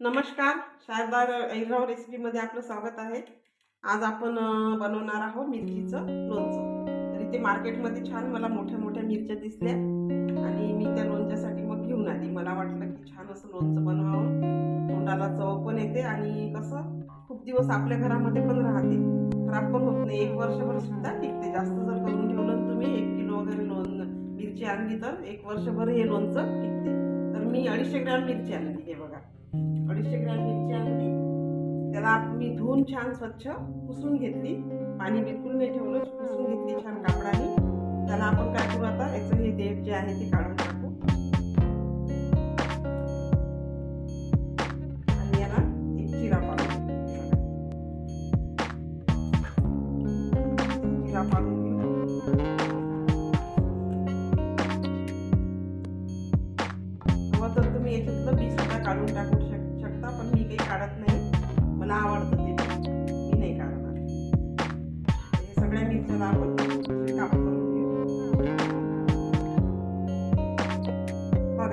नमस्कार शारदा ऐराव रेसिपीमध्ये आपलं स्वागत आहे. आज आपण बनवणार आहोत मिरचीचं लोणचं. तर इथे मार्केटमध्ये छान मला मोठ्या मोठ्या मिरच्या दिसल्या आणि मी त्या लोणच्यासाठी मग घेऊन आली. मला वाटलं की छान असं लोणचं बनवावं. तोंडाला चव पण येते आणि कसं खूप दिवस आपल्या घरामध्ये पण राहते. खराब पण होत नाही. एक वर्षभर सुद्धा टिकते. जास्त जर करून ठेवलं तुम्ही एक किलो वगैरे लोण मिरची आणली तर एक वर्षभर हे लोणचं टिकते. तर मी अडीचशे ग्रॅम मिरची आणली हे बघा. अडीचशे ग्रॅम मिरची आणली त्याला मी धुवून छान स्वच्छ पुसून घेतली. पाणी बिलकुल नाही ठेवलं पुसून घेतली छान कापडाने. त्याला आपण काय करू आता? याचं हे देठ जे आहे ते काढून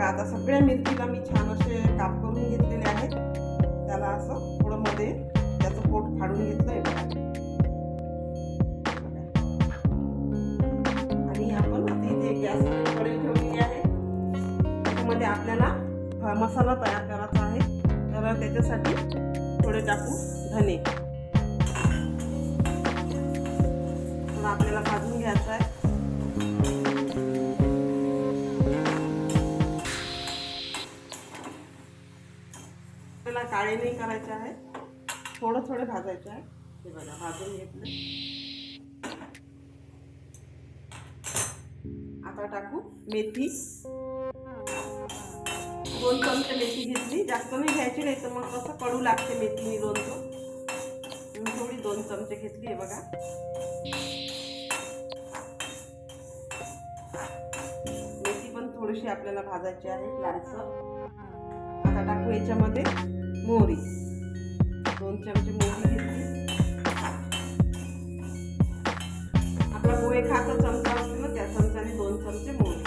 बघा आता सगळ्या मिरचीला मी छान असे काप करून घेतलेले आहेत. त्याला असं थोडं मध्ये त्याचं पोट फाडून घेतलंय बघा. आणि आपण आता इथे गॅस कढई ठेवलेली आहे. त्याच्यामध्ये आपल्याला मसाला तयार करायचा आहे. तर त्याच्यासाठी थोडे टाकू धने. तर आपल्याला भाजून घ्यायचं आहे. काळे नाही करायचे आहे थोडं थोडं भाजायचं आहे. हे बघा भाजून घेतलं. आता टाकू मेथी. दोन चमचे मेथी घेतली. जास्त नाही घ्यायची नाही तर मग कसं कडू लागते मेथीने लोणचं म्हणून थोडी दोन चमचे घेतली आहे बघा. मेथी पण थोडीशी आपल्याला भाजायची आहे लालसर. आता टाकू याच्यामध्ये. मोहरी दोन चमचे मोहरी घेतली आपला पोहे खाचा चमचा असतो ना त्या चमचाने दोन चमचे मोहरी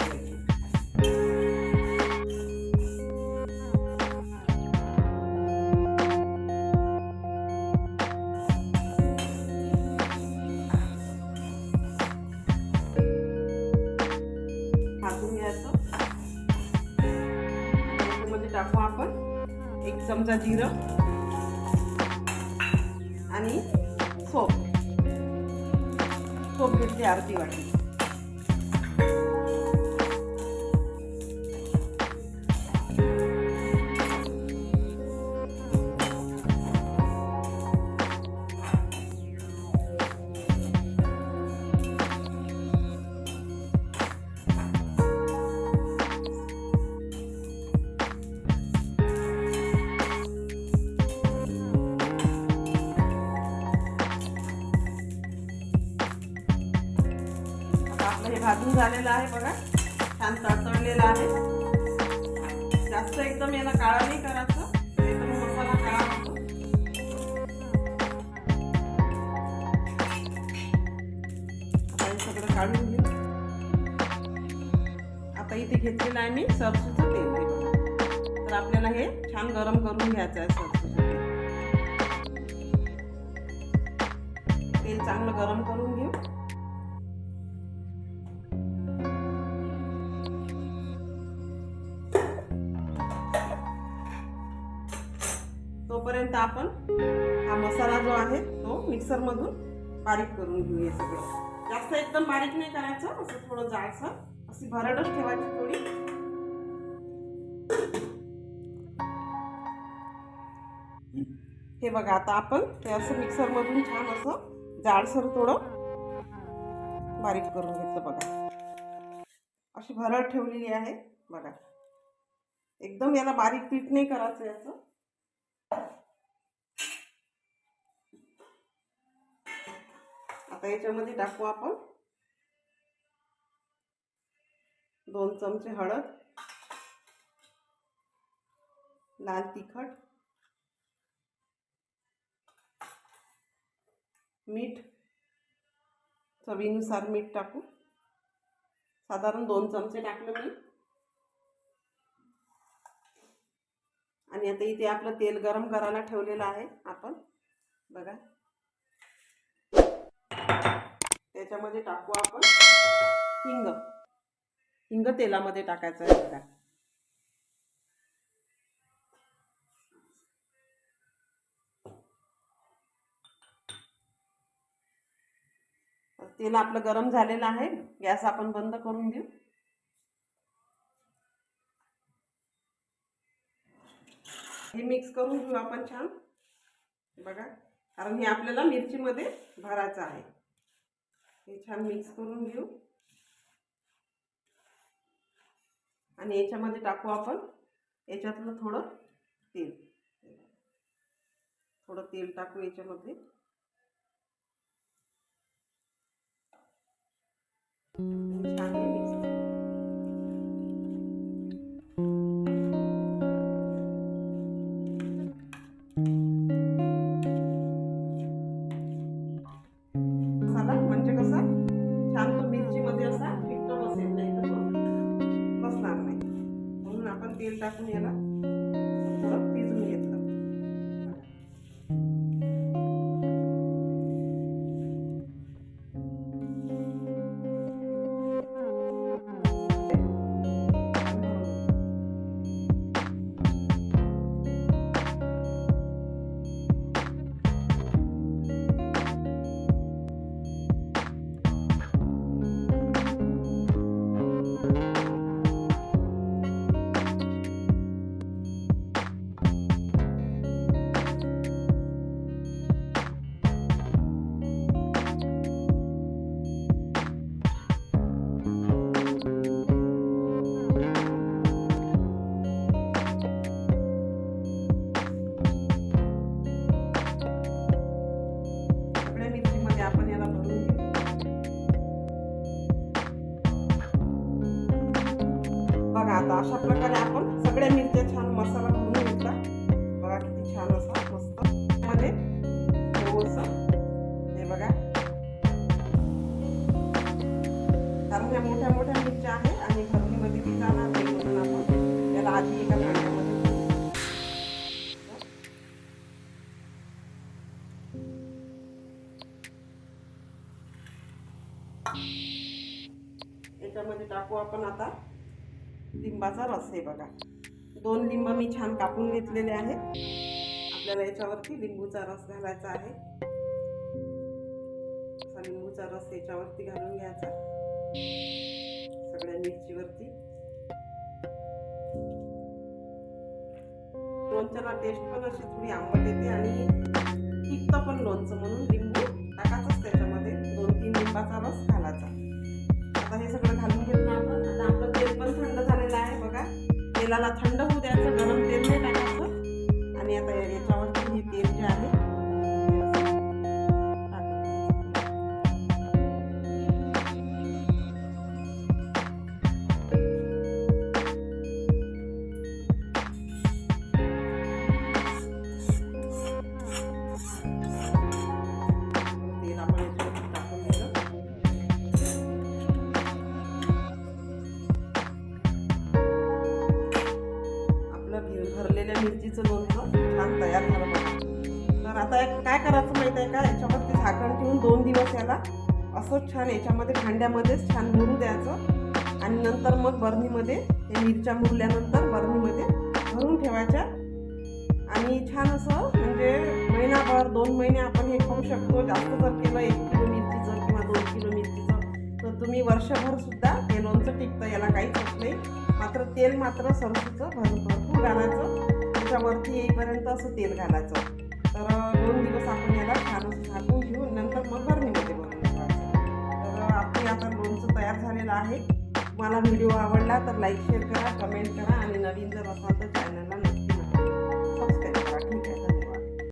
टाकू आपण एक चमचा जिरं आणि सोप. सोप घेतली अर्धी वाटी. भाजून झालेला आहे बघा. छान तळतळलेला आहे. जास्त एकदम याला काळा नाही करायचं. एकदम मसाला काळा होतो. आता हे सगळं काढून घेऊ. आता इथे घेतलेलं आहे मी सरसूचं तेल तर आपल्याला हे छान गरम करून घ्यायचं आहे सरसूचं तेल चांगलं गरम करून तोपर्यंत आपण हा मसाला जो आहे तो मिक्सरमधून बारीक करून घेऊया सगळं. जास्त एकदम बारीक नाही करायचं असं थोडं जाळसर अशी भरडच ठेवायची थोडी. हे बघा आता आपण ते असं मिक्सरमधून छान असं जाडसर थोडं बारीक करून घेतलं बघा. अशी भरड ठेवलेली आहे बघा. एकदम याला बारीक पीठ नाही करायचं याचं. आता याच्यामध्ये टाकू आपण. दोन चमचे हळद. लाल तिखट. मीठ. चवीनुसार मीठ टाकू. साधारण दोन चमचे टाकलं मी. आणि आता इथे आपलं तेल गरम करायला ठेवलेलं आहे आपण. बघा. त्याच्यामध्ये टाकू आपण हिंग. हिंग तेलामध्ये टाकायचं आहे बघा तेल आपलं गरम झालेलं आहे. गॅस आपण बंद करून देऊ हे मिक्स करून घेऊ आपण छान. बघा. कारण हे आपल्याला मिरचीमध्ये भरायचं आहे. हे छान मिक्स करून घेऊ. आणि याच्यामध्ये टाकू आपण. याच्यातलं थोडं तेल. थोडं तेल टाकू याच्यामध्ये. छान बघा आता अशा प्रकारे आपण सगळ्या मिरच्या छान मसाला भरून घेतला. बघा किती छान असा मस्त मध्ये थोडस हे बघा. कारण ह्या मोठ्या मोठ्या मिरच्या आहे आणि भरणीमध्ये ती जाणार नाही म्हणून आपण याला आधी एका याच्यामध्ये टाकू आपण आता लिंबाचा रस आहे बघा. दोन लिंब मी छान कापून घेतलेले आहेत. आपल्याला याच्यावरती लिंबूचा रस घालायचा आहे. असा लिंबूचा रस याच्यावरती घालून घ्यायचा. सगळ्या मिरचीवरती. लोणच्याला टेस्ट पण अशी थोडी आंबट येते आणि टिकतं पण लोणचं म्हणून लिंबू टाकायचंच त्याच्यामध्ये. दोन तीन लिंबाचा रस घालायचा. तेलाला थंड होऊ द्यायचं गरम मिरचीचं लोणचं छान तयार झालं तर आता एक काय करायचं माहीत आहे का? याच्यावरती झाकण ठेवून दोन दिवस याला असंच छान याच्यामध्ये भांड्यामध्येच छान मुरू द्यायचं. आणि नंतर मग बरणीमध्ये हे मिरच्या मुरल्यानंतर बरणीमध्ये भरून ठेवायच्या. आणि छान असं म्हणजे महिनाभर दोन महिने आपण हे खाऊ शकतो. जास्त जर केलं एक किलो मिरचीचं किंवा दोन किलो मिरचीचं तर तुम्ही वर्षभर सुद्धा हे लोणचं टिकतं याला काहीच होत नाही. मात्र तेल मात्र सरसूचं भरून भरपूर घालायचं त्याच्यावरती येईपर्यंत असं तेल घालायचं. तर दोन दिवस आपण याला छान असं झाकून घेऊन नंतर मग बरणीमध्ये बनवून ठेवायचं. तर आपली आता लोणचं तयार झालेलं आहे. तुम्हाला व्हिडिओ आवडला तर लाईक शेअर करा कमेंट करा आणि नवीन जर असाल तर चॅनलला नक्की